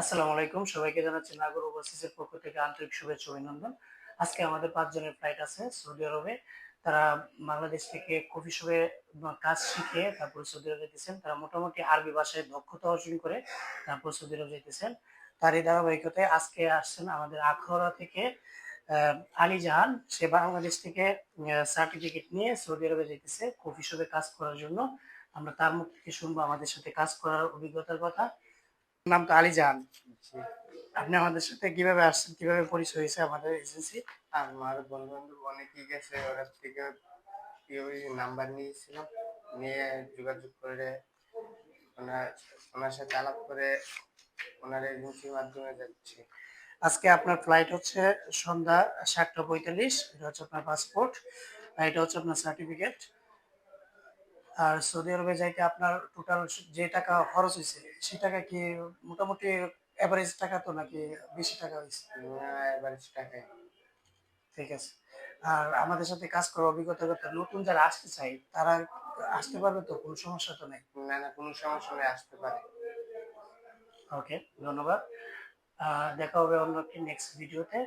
আসসালামু আলাইকুম। সবাইকে জানাচ্ছি নাগর ওভারসিজের পক্ষ থেকে আন্তরিক শুভেচ্ছা অভিনন্দন। আজকে আমাদের পাঁচজনের ফ্লাইট আছে সৌদি আরবে। তারা বাংলাদেশ থেকে কফি শপে কাজ শিখে তারপর সৌদি আরব যেতেছেন তারা মোটামুটি আরবি ভাষায় দক্ষতা অর্জন করে তারপর সৌদি আরব যেতেছেন তার এই ধারাবাহিকতায় আজকে আসছেন আমাদের আখড়া থেকে আলী জাহান। সে বাংলাদেশ থেকে সার্টিফিকেট নিয়ে সৌদি আরবে যেতেছে কফি শপে কাজ করার জন্য। আমরা তার মুখ থেকে শুনব আমাদের সাথে কাজ করার অভিজ্ঞতার কথা। নাম তো আলী জাহান আপনি আমাদের সাথে কীভাবে আসছেন কীভাবে পরিচয় হয়েছে আমাদের এজেন্সি আমার বন্ধু বান্ধব অনেকেই গেছে ওরা থেকে নাম্বার নিয়েছিলাম নিয়ে যোগাযোগ করে ওনার ওনার সাথে আলাপ করে ওনার এজেন্সির মাধ্যমে যাচ্ছি। আজকে আপনার ফ্লাইট হচ্ছে সন্ধ্যা সাতটা পঁয়তাল্লিশ এটা হচ্ছে আপনার পাসপোর্ট এটা হচ্ছে আপনার সার্টিফিকেট আর সৌদি আরবে যাইতে আপনার টোটাল যে টাকা খরচ হয়েছে সে টাকা কি মোটামুটি এভারেজ টাকা তো নাকি বেশি টাকা হয়েছে ঠিক আছে। আর আমাদের সাথে কাজ করার অভিজ্ঞতা করতে নতুন যারা আসতে চাই তারা আসতে পারবে তো? কোনো সমস্যা তো নেই? না না কোনো সমস্যা নেই আসতে পারে। ওকে ধন্যবাদ। দেখা হবে অন্য একটি নেক্সট ভিডিওতে